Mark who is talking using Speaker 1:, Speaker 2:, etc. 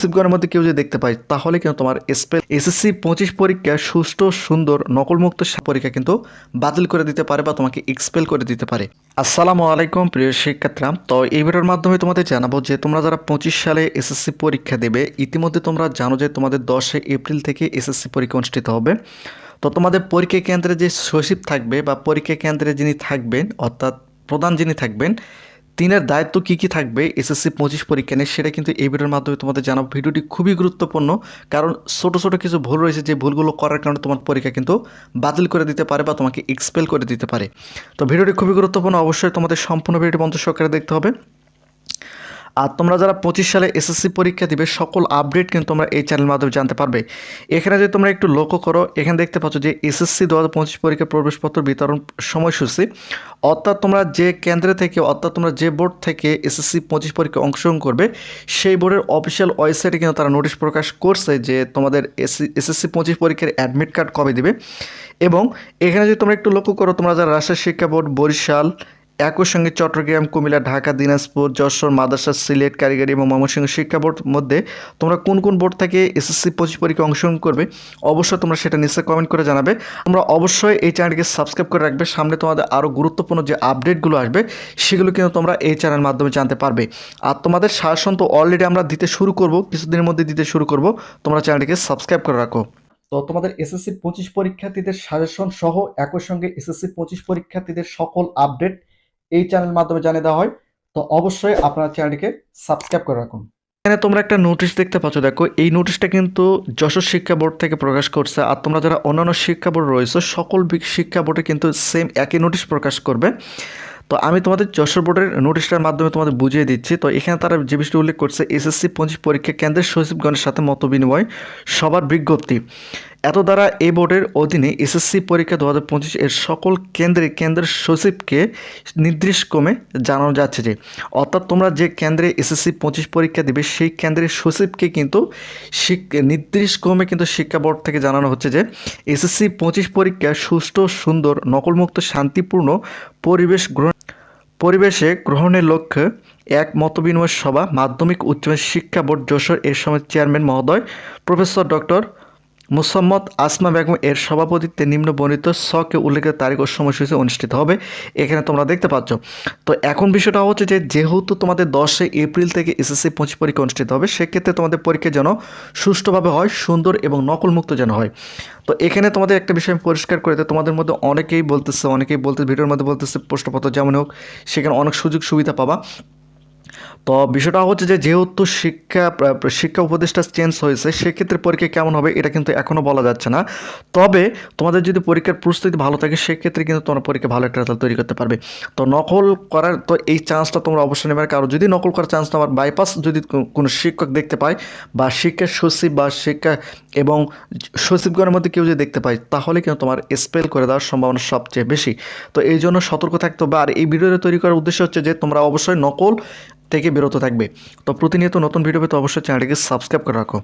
Speaker 1: সিপগণের মধ্যে কেউ যদি দেখতে পায়, তাহলে কিন্তু তোমার স্পেল এসএসসি পঁচিশ পরীক্ষা, সুষ্ঠু, সুন্দর, নকলমুক্ত পরীক্ষা কিন্তু বাতিল করে দিতে পারে বা তোমাকে এক্সপেল করে দিতে পারে। আসসালামু আলাইকুম, প্রিয় শিক্ষার্থীরা। তো এই ভিডিওর মাধ্যমে তোমাদের জানাব যে তোমরা যারা পঁচিশ সালে এসএসসি পরীক্ষা দেবে, ইতিমধ্যে তোমরা জানো যে তোমাদের দশই এপ্রিল থেকে এসএসসি পরীক্ষা অনুষ্ঠিত হবে। তো তোমাদের পরীক্ষা কেন্দ্রে যে সচিব থাকবে বা পরীক্ষা কেন্দ্রে যিনি থাকবেন, অর্থাৎ প্রধান যিনি থাকবেন তিনের দায়িত্ব কি কি থাকবে? এসএসসি পঁচিশ পরীক্ষা নিয়ে সেটা কিন্তু এই ভিডিওর মাধ্যমে তোমাদের জানাব। ভিডিওটি খুবই গুরুত্বপূর্ণ, কারণ ছোটো ছোটো কিছু ভুল রয়েছে, যে ভুলগুলো করার কারণে তোমার পরীক্ষা কিন্তু বাতিল করে দিতে পারে বা তোমাকে এক্সপেল করে দিতে পারে। তো ভিডিওটি খুবই গুরুত্বপূর্ণ, অবশ্যই তোমাদের সম্পূর্ণ ভিডিওটি বন্ধ সহকারে দেখতে হবে। আর তোমরা যারা পঁচিশ সালে এসএসসি পরীক্ষা দিবে, সকল আপডেট কিন্তু তোমরা এই চ্যানেলের মাধ্যমে জানতে পারবে। এখানে যদি তোমরা একটু লক্ষ্য করো, এখানে দেখতে পাচ্ছ যে এসএসসি দু হাজার পঁচিশ পরীক্ষা প্রবেশপত্র বিতরণ সময়সূচি। অর্থাৎ তোমরা যে কেন্দ্রে থেকে, অর্থাৎ তোমরা যে বোর্ড থেকে এসএসসি পঁচিশ পরীক্ষা অংশগ্রহণ করবে, সেই বোর্ডের অফিসিয়াল ওয়েবসাইটে কিন্তু তারা নোটিশ প্রকাশ করছে যে তোমাদের এসএসসি পঁচিশ পরীক্ষার অ্যাডমিট কার্ড কবে দিবে। এবং এখানে যদি তোমরা একটু লক্ষ্য করো, তোমরা যারা রাজশাহী শিক্ষা বোর্ড, বরিশাল একই সঙ্গে চট্টগ্রাম, কুমিল্লা, ঢাকা, দিনাজপুর, যশোর, মাদ্রাসা, সিলেট, কারিগরি এবং ময়মনসিংহ শিক্ষা বোর্ড মধ্যে তোমরা কোন কোন বোর্ড থেকে এসএসসি পঁচিশ পরীক্ষা অংশগ্রহণ করবে, অবশ্যই তোমরা সেটা নিচে কমেন্ট করে জানাবে। তোমরা অবশ্যই এই চ্যানেলটিকে সাবস্ক্রাইব করে রাখবে, সামনে তোমাদের আরও গুরুত্বপূর্ণ যে আপডেটগুলো আসবে, সেগুলো কিন্তু তোমরা এই চ্যানেলের মাধ্যমে জানতে পারবে। আর তোমাদের শাসন তো অলরেডি আমরা দিতে শুরু করব, কিছুদিনের মধ্যে দিতে শুরু করব, তোমরা চ্যানেলটিকে সাবস্ক্রাইব করে রাখো। তো তোমাদের এসএসসি পঁচিশ পরীক্ষার্থীদের সাজেশন সহ একই সঙ্গে এসএসসি পঁচিশ পরীক্ষার্থীদের সকল আপডেট এই চ্যানেলের মাধ্যমে জানিয়ে দেওয়া হয়, তো অবশ্যই আপনারা চ্যানেলটিকে সাবস্ক্রাইব করে রাখুন। এখানে তোমরা একটা নোটিশ দেখতে পাচ্ছ, দেখো, এই নোটিশটা কিন্তু যশোর শিক্ষা বোর্ড থেকে প্রকাশ করছে, আর তোমরা যারা অন্যান্য শিক্ষা বোর্ড রয়েছে, সকল শিক্ষা বোর্ডে কিন্তু সেম একই নোটিশ প্রকাশ করবে। তো আমি তোমাদের যশোর বোর্ডের নোটিশটার মাধ্যমে তোমাদের বুঝিয়ে দিচ্ছি, তো এখানে তারা যে বিষয়টি উল্লেখ করছে, এসএসসি পঁচিশ পরীক্ষা কেন্দ্রের সচিবগণের সাথে মত বিনিময় সবার বিজ্ঞপ্তি। এত দ্বারা এই বোর্ডের অধীনে এসএসসি পরীক্ষা দু হাজার পঁচিশ এর সকল কেন্দ্রে কেন্দ্রের সচিবকে নির্দিষ্ট ক্রমে জানানো যাচ্ছে যে, অর্থাৎ তোমরা যে কেন্দ্রে এসএসসি পঁচিশ পরীক্ষা দিবে, সেই কেন্দ্রের সচিবকে কিন্তু শিক- নির্দিষ্ট ক্রমে কিন্তু শিক্ষা বোর্ড থেকে জানানো হচ্ছে যে, এসএসসি পঁচিশ পরীক্ষা সুষ্ঠু, সুন্দর, নকলমুক্ত, শান্তিপূর্ণ পরিবেশ গ্রহণ, পরিবেশে গ্রহণের লক্ষ্যে এক মতবিনিময় সভা মাধ্যমিক উচ্চ শিক্ষা বোর্ড যশোর এর সময় চেয়ারম্যান মহোদয় প্রফেসর ডক্টর মুসাম্মদ আসমা বেগম এর সভাপতিত্বে নিম্ন বর্ণিত সকে উল্লেখিত তারিখ ও সময়সূচি অনুষ্ঠিত হবে। এখানে তোমরা দেখতে পাচ্ছ। তো এখন বিষয়টা হচ্ছে যে, যেহেতু তোমাদের দশই এপ্রিল থেকে এসএসসি পঁচিশ পরীক্ষা অনুষ্ঠিত হবে, সেক্ষেত্রে তোমাদের পরীক্ষা যেন সুষ্ঠুভাবে হয়, সুন্দর এবং নকলমুক্ত যেন হয়। তো এখানে তোমাদের একটা বিষয় আমি পরিষ্কার করে দিই। তোমাদের মধ্যে অনেকেই বলতেছে, অনেকেই বলতে, ভিডিওর মধ্যে বলতেছে, প্রশ্নপত্র যেমন হোক, সেখানে অনেক সুযোগ সুবিধা পাবা। তো বিষয়টা হচ্ছে যে যেহেতু শিক্ষা শিক্ষা উপদেষ্টা চেঞ্জ হয়েছে, সেক্ষেত্রে পরীক্ষা কেমন হবে এটা কিন্তু এখনও বলা যাচ্ছে না। তবে তোমাদের যদি পরীক্ষার প্রস্তুতি ভালো থাকে, সেক্ষেত্রে কিন্তু তোমরা পরীক্ষা ভালো একটা রেজাল্ট তৈরি করতে পারবে। তো নকল করার, তো এই চান্সটা তোমরা অবশ্যই নেবে। কারও যদি নকল করার চান্স তোমার বাইপাস যদি কোনো শিক্ষক দেখতে পায়, বা শিক্ষা সচিব, বা শিক্ষা এবং সচিবগণের মধ্যে কেউ যদি দেখতে পায়, তাহলে কিন্তু তোমার স্পেল করে দেওয়ার সম্ভাবনা সবচেয়ে বেশি। তো এই জন্য সতর্ক থাকতে হবে। আর এই ভিডিওটা তৈরি করার উদ্দেশ্য হচ্ছে যে তোমরা অবশ্যই নকল থেকে বিরত থাকবে। তো প্রতিনিয়ত নতুন ভিডিও পেতে অবশ্যই চ্যানেলটিকে সাবস্ক্রাইব করে রাখো।